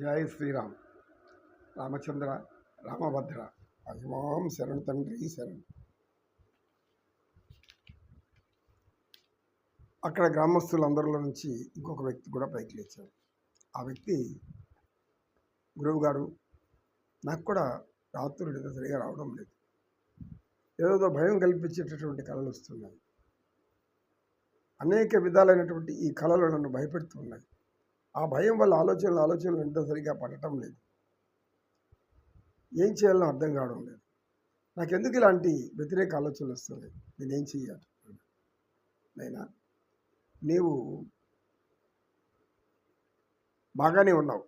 జై శ్రీరామ్. రామచంద్ర రామభద్ర. అహిమాం శరణు తండ్రి శరణు. అక్కడ గ్రామస్తులందరిలో నుంచి ఇంకొక వ్యక్తి కూడా పైకి లేచాడు. ఆ వ్యక్తి గురువు గారు నాకు కూడా రాత్రులు సరిగా రావడం లేదు. ఏదో భయం కల్పించేటటువంటి కళలు వస్తున్నాయి. అనేక విధాలైనటువంటి ఈ కళలు నన్ను భయపెడుతూ ఉన్నాయి. ఆ భయం వల్ల ఆలోచనలు ఆలోచనలు నిద్ర సరిగా పడటం లేదు. ఏం చేయాలో అర్థం కావడం లేదు. నాకు ఎందుకు ఇలాంటి వ్యతిరేక ఆలోచనలు వస్తున్నాయి? నేనేం చెయ్యాలి? నైనా నీవు బాగానే ఉన్నావు.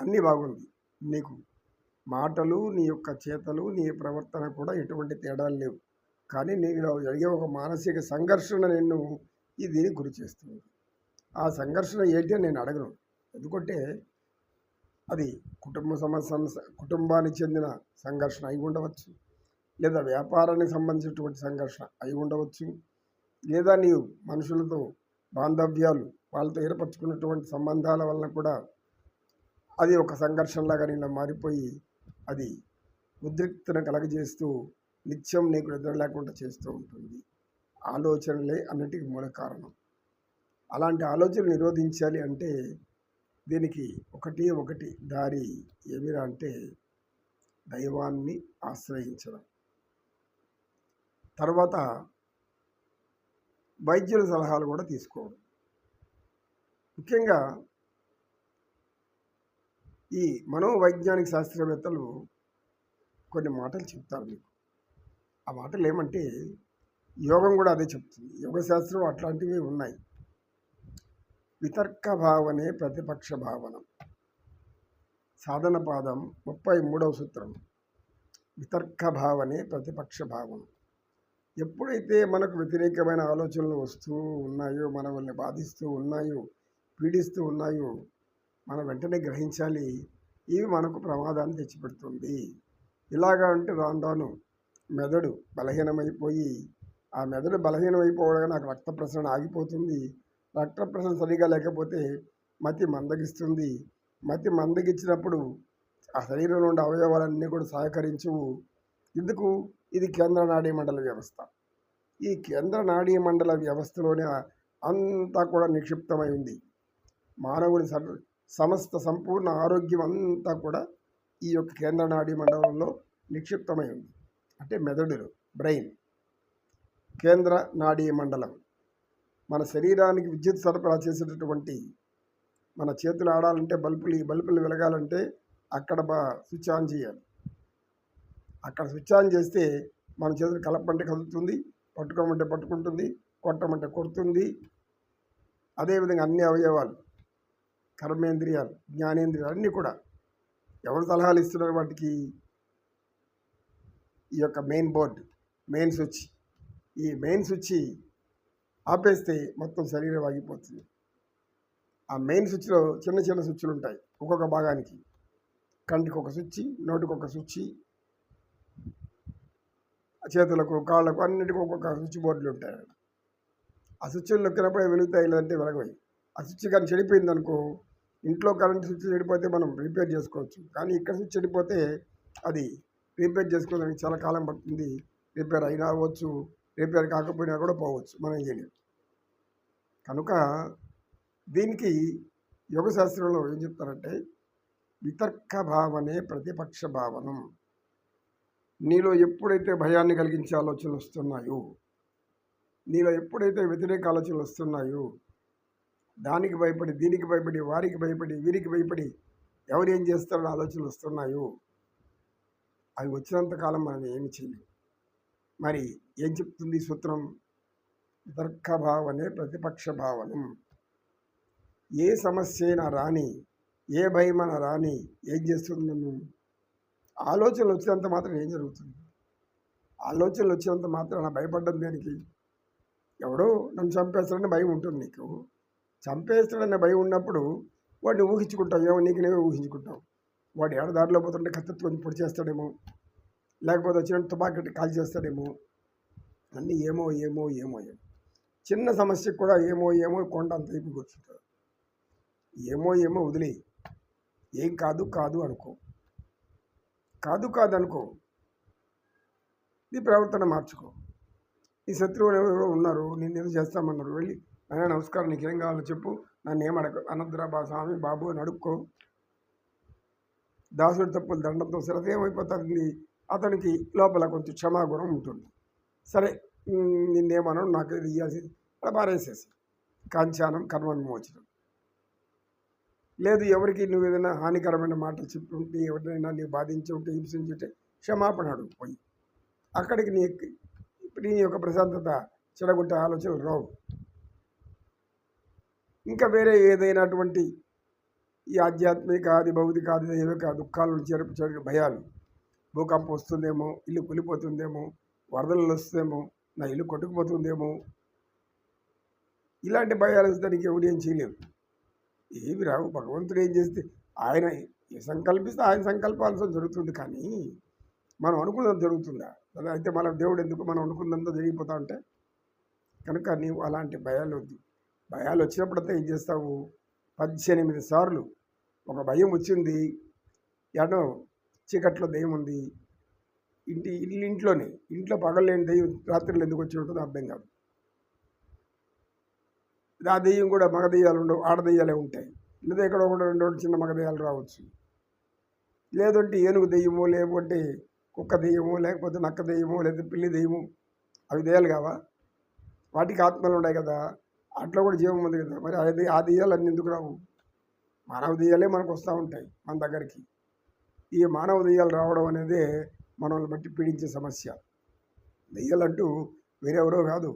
అన్నీ బాగుంది. నీకు మాటలు నీ యొక్క చేతలు నీ ప్రవర్తన కూడా ఎటువంటి తేడాలు లేవు. కానీ నీలో జరిగే ఒక మానసిక సంఘర్షణ నిన్ను ఇది దీనికి గురి చేస్తుంది. ఆ సంఘర్షణ ఏంటి అని నేను అడగను. ఎందుకంటే అది కుటుంబ సమస్య కుటుంబానికి చెందిన సంఘర్షణ అయి ఉండవచ్చు. లేదా వ్యాపారానికి సంబంధించినటువంటి సంఘర్షణ అయి ఉండవచ్చు. లేదా నీవు మనుషులతో బాంధవ్యాలు వాళ్ళతో ఏర్పరచుకున్నటువంటి సంబంధాల వలన కూడా అది ఒక సంఘర్షణలాగా నిన్న మారిపోయి అది ఉద్రిక్తను కలగజేస్తూ నిత్యం నీకు నిద్ర లేకుండా చేస్తూ ఉంటుంది. ఆలోచనలే అన్నిటికీ మూల కారణం. అలాంటి ఆలోచనలు నిరోధించాలి అంటే దీనికి ఒకటి ఒకటి దారి ఏమిరా అంటే దైవాన్ని ఆశ్రయించడం. తర్వాత వైద్యుల సలహాలు కూడా తీసుకోవడం. ముఖ్యంగా ఈ మనోవైజ్ఞానిక శాస్త్రవేత్తలు కొన్ని మాటలు చెప్తారు మీకు. ఆ మాటలు ఏమంటే యోగం కూడా అదే చెప్తుంది. యోగ శాస్త్రం అట్లాంటివి ఉన్నాయి. వితర్క భావనే ప్రతిపక్ష భావనం. సాధన పాదం ముప్పై మూడవ సూత్రం. వితర్క భావనే ప్రతిపక్ష భావనం. ఎప్పుడైతే మనకు వ్యతిరేకమైన ఆలోచనలు వస్తూ ఉన్నాయో మనల్ని బాధిస్తూ ఉన్నాయో పీడిస్తూ ఉన్నాయో మనం వెంటనే గ్రహించాలి ఇవి మనకు ప్రమాదాన్ని తెచ్చిపెడుతుంది. ఇలాగా అంటే రాను రాను మెదడు బలహీనమైపోయి ఆ మెదడు బలహీనమైపోవడం నాకు రక్త ప్రసరణ ఆగిపోతుంది. రక్తప్రసరణ సరిగా లేకపోతే మతి మందగిస్తుంది. మతి మందగించినప్పుడు ఆ శరీరంలో ఉండే అవయవాలన్నీ కూడా సహకరించవు ఎందుకు ఇది కేంద్ర నాడీ మండల వ్యవస్థ. ఈ కేంద్ర నాడీ మండల వ్యవస్థలోనే అంతా కూడా నిక్షిప్తమై ఉంది. మానవుని సమస్త సంపూర్ణ ఆరోగ్యం అంతా కూడా ఈ యొక్క కేంద్ర నాడీ మండలంలో నిక్షిప్తమై ఉంది. అంటే మెదడులో బ్రెయిన్. కేంద్ర నాడీ మండలం. మన శరీరానికి విద్యుత్ సరఫరా చేసేటటువంటి మన చేతులు ఆడాలంటే బల్బులు ఈ బల్బులు వెలగాలంటే అక్కడ బా స్విచ్ ఆన్ చేయాలి. అక్కడ స్విచ్ ఆన్ చేస్తే మన చేతులు కలపంటే కదులుతుంది పట్టుకోమంటే పట్టుకుంటుంది కొట్టమంటే కొడుతుంది. అదేవిధంగా అన్ని అవయవాలు కర్మేంద్రియాలు జ్ఞానేంద్రియాలు అన్నీ కూడా ఎవరు సలహాలు ఇస్తున్నారు వాటికి ఈ యొక్క మెయిన్ బోర్డు మెయిన్ స్విచ్. ఈ మెయిన్ స్విచ్ ఆపేస్తే మొత్తం శరీరం ఆగిపోతుంది. ఆ మెయిన్ స్విచ్లో చిన్న చిన్న స్విచ్లు ఉంటాయి. ఒక్కొక్క భాగానికి. కంటికి ఒక స్విచ్ నోటికి ఒక స్విచ్ చేతులకు కాళ్ళకు అన్నిటికీ ఒక్కొక్క స్విచ్ బోర్డులు ఉంటాయి. ఆ స్విచ్లు నొక్కినప్పుడే వెలుగుతాయి లేదంటే వెలగవి. ఆ స్విచ్ కానీ చెడిపోయింది అనుకో ఇంట్లో కరెంట్ స్విచ్ చెడిపోతే మనం రిపేర్ చేసుకోవచ్చు. కానీ ఇక్కడ స్విచ్ చెడిపోతే అది రిపేర్ చేసుకోవడానికి చాలా కాలం పడుతుంది. రిపేర్ అయినా అవ్వచ్చు రిపేర్ కాకపోయినా కూడా పోవచ్చు. మనం ఏం చేయలేం. కనుక దీనికి యోగ శాస్త్రంలో ఏం చెప్తారంటే వితర్క భావనే ప్రతిపక్ష భావనం. నీలో ఎప్పుడైతే భయాన్ని కలిగించే ఆలోచనలు వస్తున్నాయో నీలో ఎప్పుడైతే వ్యతిరేక ఆలోచనలు వస్తున్నాయో దానికి భయపడి దీనికి భయపడి వారికి భయపడి వీరికి భయపడి ఎవరు ఏం చేస్తారో ఆలోచనలు వస్తున్నాయో అవి వచ్చినంత కాలం మనం ఏమి చేయలేము మరి ఏం చెప్తుంది సూత్రం? తర్కభావనే ప్రతిపక్ష భావనం ఏ సమస్య అయినా రాని ఏ భయమైన రాని ఏం చేస్తుంది నన్ను? ఆలోచనలు వచ్చినంత మాత్రం ఏం జరుగుతుంది? ఆలోచనలు వచ్చినంత మాత్రం భయపడ్డం దేనికి? ఎవడో నన్ను చంపేస్తాడని భయం ఉంటుంది నీకు. చంపేస్తాడనే భయం ఉన్నప్పుడు వాడిని ఊహించుకుంటావు ఏమో నీకు నేవే ఊహించుకుంటావు. వాడు ఏడ దారిలో పోతుంటే కత్తెత్తుకొని పొడి చేస్తాడేమో లేకపోతే వచ్చిన తుపాకీ కాల్ చేస్తాడేమో అన్నీ ఏమో ఏమో ఏమో ఏమో చిన్న సమస్యకు కూడా ఏమో ఏమో కొండ అంత అయిపోయి కూర్చుంటారు ఏమో ఏమో వదిలే ఏం కాదు కాదు అనుకో. కాదు కాదు అనుకో. నీ ప్రవర్తన మార్చుకో. నీ శత్రువులు ఎవరో ఉన్నారు నేను ఏదో చేస్తామన్నారు. వెళ్ళి అయినా నమస్కారం నీకేం కావాలో చెప్పు. నన్ను ఏం అడగ అనద్రా స్వామి బాబు అని అడుక్కో. దాసుడి తప్పులు దండంతో సరదేమైపోతుంది అతనికి లోపల కొంచెం క్షమాగుణం ఉంటుంది. సరే నిన్నేమనో నాకు ఇది ఇవ్వాల్సి అలా పారేసేసి. కాంచానం కర్మ విమోచనం లేదు ఎవరికి నువ్వు ఏదైనా హానికరమైన మాటలు చెప్పి ఉంటే ఎవరినైనా నీ బాధించి ఉంటే హింసించి ఉంటే క్షమాపణ అడుగు పోయి. అక్కడికి నీ నీ యొక్క ప్రశాంతత చెడగొట్టే ఆలోచనలు రావు. ఇంకా వేరే ఏదైనటువంటి ఈ ఆధ్యాత్మిక అది భౌతిక ఆది దైవిక దుఃఖాలను చెరుపు భయాలు. భూకంపం వస్తుందేమో ఇల్లు కూలిపోతుందేమో వరదలు వస్తుందేమో నా ఇల్లు కొట్టుకుపోతుందేమో. ఇలాంటి భయాలు దానికి ఎవరు ఏం చేయలేము ఏవి రావు భగవంతుడు ఏం చేస్తే ఆయన ఏ సంకల్పిస్తే ఆయన సంకల్పాల్సిన జరుగుతుంది కానీ మనం అనుకున్నది జరుగుతుందా? అలా అయితే మన దేవుడు ఎందుకు మనం అనుకున్నంత జరిగిపోతా ఉంటే? కనుక నీవు అలాంటి భయాలు వద్దు. భయాలు వచ్చినప్పుడంతా ఏం చేస్తావు? పద్దెనిమిది సార్లు ఒక భయం వచ్చింది. ఎడో చీకట్లో దయ్యం ఉంది. ఇంటి ఇల్లు ఇంట్లోనే. ఇంట్లో పగలేని దెయ్యం రాత్రులు ఎందుకు వచ్చి ఉంటుందో అర్థం కాదు. ఆ దెయ్యం కూడా మగ దెయ్యాలు ఉండవు ఆడ దెయ్యాలే ఉంటాయి. లేదా ఎక్కడో ఒకటి రెండు చిన్న మగ దెయ్యాలు రావచ్చు. లేదంటే ఏనుగు దెయ్యమో లేకుంటే కుక్క దెయ్యమో లేకపోతే నక్క దెయ్యమో లేదా పిల్లి దెయ్యమో అవి దెయ్యాలు కావా? వాటికి ఆత్మలు ఉన్నాయి కదా. అట్లా కూడా జీవం ఉంది కదా. మరి అది ఆ దెయ్యాలు అన్ని ఎందుకు రావు? మానవ దెయ్యాలే మనకు వస్తూ ఉంటాయి మన దగ్గరికి. ఈ మానవ దెయ్యాలు రావడం అనేది మనల్ని బట్టి పీడించే సమస్య. దెయ్యాలంటూ వేరెవరో కాదు.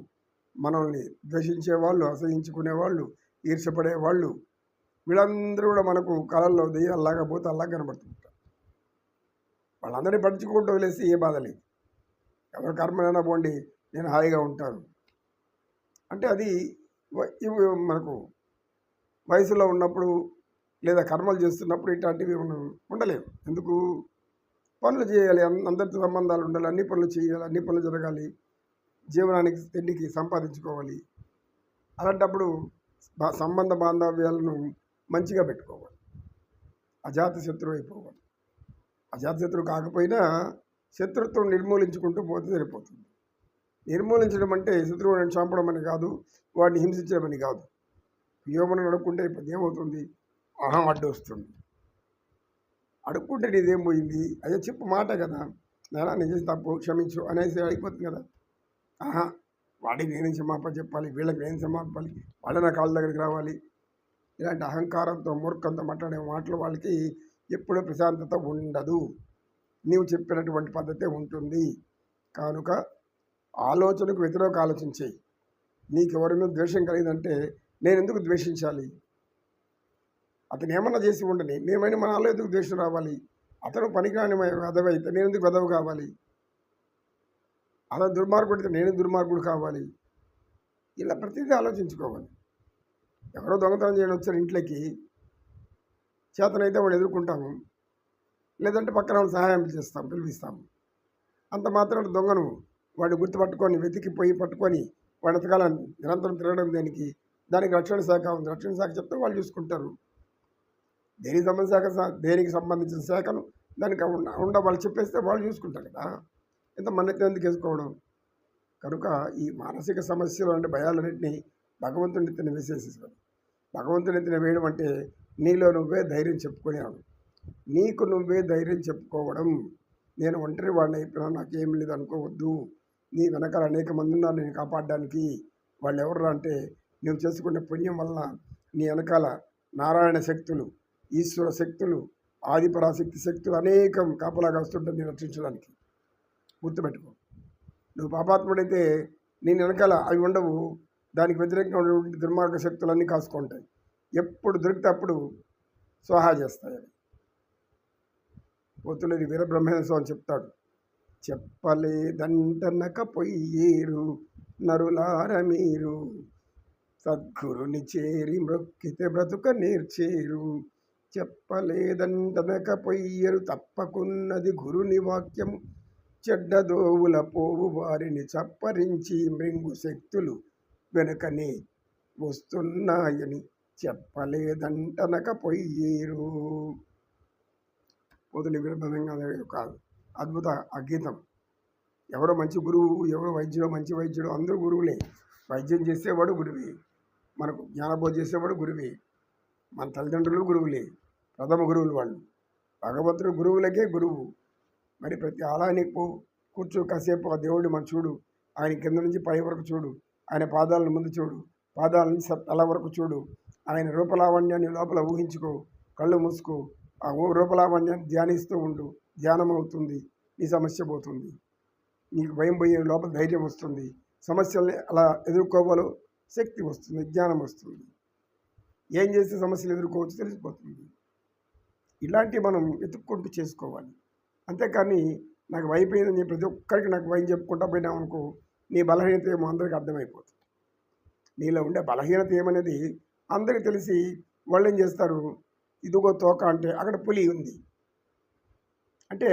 మనల్ని ద్వేషించే వాళ్ళు అసహించుకునే వాళ్ళు ఈర్షపడే వాళ్ళు వీళ్ళందరూ కూడా మనకు కళల్లో దెయ్యాలలాగా పోతే అలా కనబడుతుంటారు. వాళ్ళందరినీ పడుచుకుంటూ వదిలేసి ఏ బాధ లేదు. ఎవరి కర్మనైనా పోండి నేను హాయిగా ఉంటాను. అంటే అది మనకు వయసులో ఉన్నప్పుడు లేదా కర్మలు చేస్తున్నప్పుడు ఇట్లాంటివి మనం ఉండలేము. ఎందుకు? పనులు చేయాలి అందరితో సంబంధాలు ఉండాలి అన్ని పనులు చేయాలి అన్ని పనులు జరగాలి జీవనానికి తిండికి సంపాదించుకోవాలి. అలాంటప్పుడు సంబంధ బాంధవ్యాలను మంచిగా పెట్టుకోవాలి. అజాత శత్రువు అయిపోవాలి. అజాత శత్రువు కాకపోయినా శత్రుత్వం నిర్మూలించుకుంటూ పోతే సరిపోతుంది. నిర్మూలించడం అంటే శత్రువుని చంపడం అని కాదు వాడిని హింసించడం అని కాదు. వ్యోమను అడుక్కుంటే ఇప్పుడు ఏమవుతుంది? అహం అడ్డు వస్తుంది. అడుక్కుంటే ఇదేం పోయింది? అదే చెప్పు మాట కదా. నేనా నేను చేసి తప్పు క్షమించు అనేసి అయిపోతుంది కదా. ఆహా వాడికి నేను క్షమాపణ చెప్పాలి? వీళ్ళకి నేను క్షమాపాలి వాళ్ళ నా కాళ్ళ దగ్గరికి రావాలి. ఇలాంటి అహంకారంతో మూర్ఖంతో మాట్లాడే మాటలు వాళ్ళకి ఎప్పుడూ ప్రశాంతత ఉండదు. నీవు చెప్పినటువంటి పద్ధతే ఉంటుంది. కనుక ఆలోచనకు వ్యతిరేక ఆలోచించేయి. నీకు ఎవరైనా ద్వేషం కలిగిందంటే నేను ఎందుకు ద్వేషించాలి? అతను ఏమన్నా చేసి ఉండని నేమైనా మన నాలో ఎందుకు ద్వేషం రావాలి. అతను పనికిరాని వెదవ అయితే నేను ఎందుకు వెదవ కావాలి? అతను దుర్మార్గుడు అయితే నేను దుర్మార్గుడు కావాలి? ఇలా ప్రతిదీ ఆలోచించుకోవాలి. ఎవరో దొంగతనం చేయడం వచ్చారు ఇంట్లోకి చేతనైతే వాడు ఎదుర్కొంటాము. లేదంటే పక్కన వాళ్ళని సహాయం చేస్తాం పిలిపిస్తాము. అంత మాత్రం దొంగను వాడు గుర్తుపట్టుకొని వెతికి పోయి పట్టుకొని వాడు ఎతకాలని నిరంతరం తిరగడం దేనికి? దానికి రక్షణ శాఖ ఉంది. రక్షణ శాఖ చెప్తే వాళ్ళు చూసుకుంటారు. దేనికి సంబంధించిన శాఖ దేనికి సంబంధించిన శాఖను దానికి ఉండ ఉండ వాళ్ళు చెప్పేస్తే వాళ్ళు చూసుకుంటారు కదా. ఎంత మన్నెత్తి ఎందుకు వేసుకోవడం? కనుక ఈ మానసిక సమస్యలు అంటే భయాలన్నింటినీ భగవంతుని ఎత్తిన వేసేసేసాడు భగవంతుని ఎత్తిన వేయడం అంటే నీలో నువ్వే ధైర్యం చెప్పుకునేవాడు నీకు నువ్వే ధైర్యం చెప్పుకోవడం. నేను ఒంటరి వాడిని అయిపోయినా నాకేం లేదు అనుకోవద్దు. నీ వెనకాల అనేక మంది ఉన్నారు నేను కాపాడడానికి. వాళ్ళు ఎవరు అంటే నువ్వు చేసుకునే పుణ్యం వలన నీ వెనకాల నారాయణ శక్తులు ఈశ్వర శక్తులు ఆదిపరాశక్తి శక్తులు అనేకం కాపలాగా వస్తుంటుంది రక్షించడానికి. గుర్తుపెట్టుకో. నువ్వు పాపాత్ముడైతే నేను వెనకాల అవి ఉండవు. దానికి వ్యతిరేకంగా ఉన్నటువంటి దుర్మార్గ శక్తులన్నీ కాసుకుంటాయి. ఎప్పుడు దొరికితే అప్పుడు స్వాహా చేస్తాయి అవి. పోతులేని వీరబ్రహ్మేంద్ర స్వామి చెప్తాడు. చెప్పలేదంటనక పొయ్యేరు నరులార మీరు. సద్గురుని చేరి మృక్కితే బ్రతుక నేర్చేరు. చెప్పలేదంటనకపోయ్యరు తప్పకున్నది గురుని వాక్యము చెడ్డదోవుల పోవు వారిని చప్పరించి మృంగు శక్తులు వెనుకనే వస్తున్నాయని చెప్పలేదంటనక పొయ్యేరు విరభంగా కాదు అద్భుత అగీతం. ఎవరో మంచి గురువు ఎవరో వైద్యుడు మంచి వైద్యుడు అందరూ గురువులే. వైద్యం చేసేవాడు గురువే. మనకు జ్ఞానబోధ చేసేవాడు గురువే. మన తల్లిదండ్రులు గురువులే. ప్రథమ గురువులు వాళ్ళు. భగవంతుడు గురువులకే గురువు. మరి ప్రతి ఆలయానికి పో కూర్చో కాసేపు ఆ దేవుడిని మనం చూడు. ఆయన కింద నుంచి పై వరకు చూడు. ఆయన పాదాలను ముందు చూడు. పాదాల నుంచి తల వరకు చూడు. ఆయన రూపలావణ్యాన్ని లోపల ఊహించుకో. కళ్ళు మూసుకో. ఆ ఊ- రూపలావణ్యాన్ని ధ్యానిస్తూ ఉండు. ధ్యానం అవుతుంది నీ సమస్య పోతుంది. నీకు భయం పోయే లోపల ధైర్యం వస్తుంది. సమస్యల్ని అలా ఎదుర్కోవాలో శక్తి వస్తుంది. జ్ఞానం వస్తుంది. ఏం చేస్తే సమస్యలు ఎదుర్కోవచ్చు తెలిసిపోతుంది. ఇలాంటివి మనం వెతుక్కుంటూ చేసుకోవాలి. అంతేకాని నాకు వైపోయిందని చెప్పి ప్రతి ఒక్కరికి నాకు భయం చెప్పుకుంటా పోయినామనుకో నీ బలహీనత ఏమో అందరికీ అర్థమైపోతుంది. నీలో ఉండే బలహీనత ఏమనేది అందరికీ తెలిసి వాళ్ళు ఏం చేస్తారు? ఇదిగో తోక అంటే అక్కడ పులి ఉంది. అంటే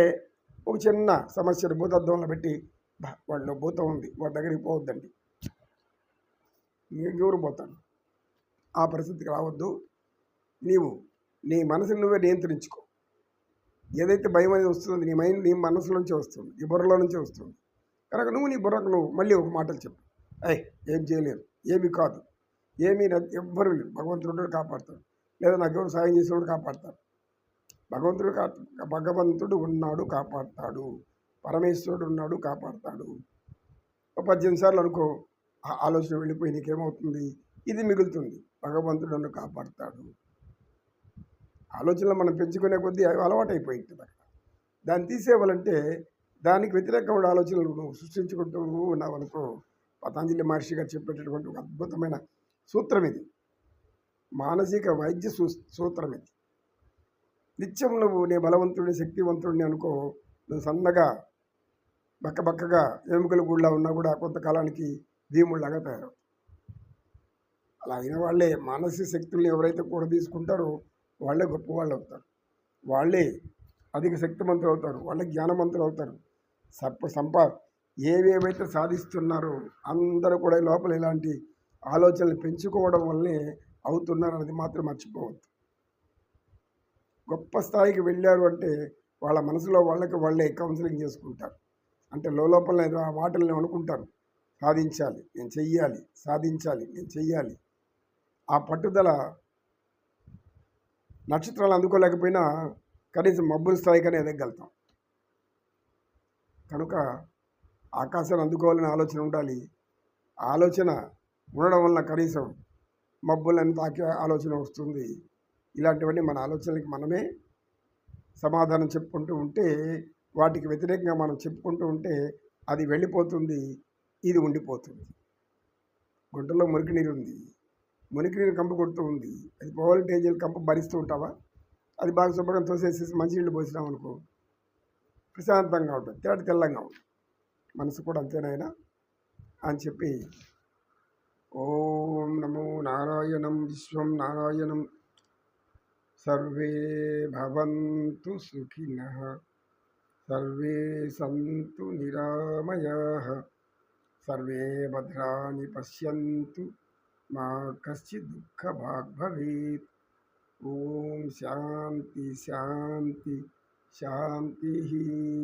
ఒక చిన్న సమస్యను భూతద్వంలో పెట్టి వాళ్ళు భూతం ఉంది వాడి దగ్గరికి పోవద్దండి. ఎవరు పోతాను? ఆ పరిస్థితికి రావద్దు. నీవు నీ మనసుని నువ్వే నియంత్రించుకో. ఏదైతే భయం అనేది వస్తుందో నీ మైండ్ నీ మనసులోంచి వస్తుంది. ఈ బుర్రలో నుంచే వస్తుంది. కనుక నువ్వు నీ బుర్రకు నువ్వు మళ్ళీ ఒక మాటలు చెప్పు. అయ్ ఏం చేయలేరు ఏమీ కాదు. ఏమీ ఎవ్వరు లేరు. భగవంతుడు కాపాడతాడు. లేదా నాకు సాయం చేసేవాడు కాపాడతాడు. భగవంతుడు కా భగవంతుడు ఉన్నాడు కాపాడతాడు. పరమేశ్వరుడు ఉన్నాడు కాపాడతాడు. ఒక పద్దెనిమిది సార్లు అనుకో ఆ ఆలోచన వెళ్ళిపోయి నీకేమవుతుంది? ఇది మిగులుతుంది. భగవంతుడు నన్ను కాపాడతాడు. ఆలోచనలు మనం పెంచుకునే కొద్దీ అవి అలవాటు అయిపోయింది అక్కడ దాన్ని తీసేవాలంటే దానికి వ్యతిరేకమైన ఆలోచనలు నువ్వు సృష్టించుకుంటూ ఉన్నావనుకో పతాంజలి పతంజలి మహర్షి గారు చెప్పేటటువంటి ఒక అద్భుతమైన సూత్రం ఇది. మానసిక వైద్య సూ సూత్రం ఇది. నిత్యం నువ్వు నీ బలవంతుడిని శక్తివంతుడిని అనుకో నువ్వు సన్నగా బక్క బక్కగా ఎముకల గుళ్ళ ఉన్నా కూడా కొంతకాలానికి భీముళ్ళగా తయారవు అలా అయిన వాళ్ళే మానసిక శక్తుల్ని ఎవరైతే కూడా తీసుకుంటారో వాళ్ళే గొప్ప వాళ్ళు అవుతారు. వాళ్ళే అధిక శక్తిమంతులు అవుతారు. వాళ్ళే జ్ఞానవంతులు అవుతారు. సప్ప సంపా ఏవేవైతే సాధిస్తున్నారో అందరూ కూడా లోపల ఇలాంటి ఆలోచనలు పెంచుకోవడం వల్లే అవుతున్నారు అనేది మాత్రం మర్చిపోవద్దు. గొప్ప స్థాయికి వెళ్ళారు అంటే వాళ్ళ మనసులో వాళ్ళకి వాళ్ళే కౌన్సిలింగ్ చేసుకుంటారు. అంటే లోపల ఏదో ఆ మాటల్ని అనుకుంటారు సాధించాలి నేను చెయ్యాలి సాధించాలి నేను చెయ్యాలి. ఆ పట్టుదల నక్షత్రాలు అందుకోలేకపోయినా కనీసం మబ్బుల స్థాయికనే ఎదగలుగుతాం కనుక ఆకాశాన్ని అందుకోవాలనే ఆలోచన ఉండాలి. ఆలోచన ఉండడం వలన కనీసం మబ్బులను తాకే ఆలోచన వస్తుంది. ఇలాంటివన్నీ మన ఆలోచనలకి మనమే సమాధానం చెప్పుకుంటూ ఉంటే వాటికి వ్యతిరేకంగా మనం చెప్పుకుంటూ ఉంటే అది వెళ్ళిపోతుంది ఇది ఉండిపోతుంది. గుంటలో మురికి నీరు ఉంది మునికి నీళ్ళు కంప కొడుతూ ఉంది. అది పోవాలంటే ఏం చేయాలి కంపు భరిస్తూ ఉంటావా? అది బాగా శుభ్రంగా తోసేసేసి మంచినీళ్ళు పోసినాం అనుకో. ప్రశాంతంగా ఉంటుంది. తెల్లటి తెల్లంగా ఉంటుంది. మనసు కూడా అంతేనాయన? అని చెప్పి ఓం నమో నారాయణం విశ్వం నారాయణం. సర్వే భవంతు సుఖిన. సర్వే సంతు నిరామయ. సర్వే భద్రాణి పశ్యంతు मा कश्चित् ओम शांति शांति शांति ही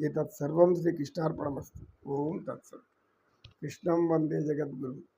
ये एतत् श्री श्रीकृष्णार्पणमस्ति। ओम तत्सत्। कृष्णं वंदे जगद्गुरुः।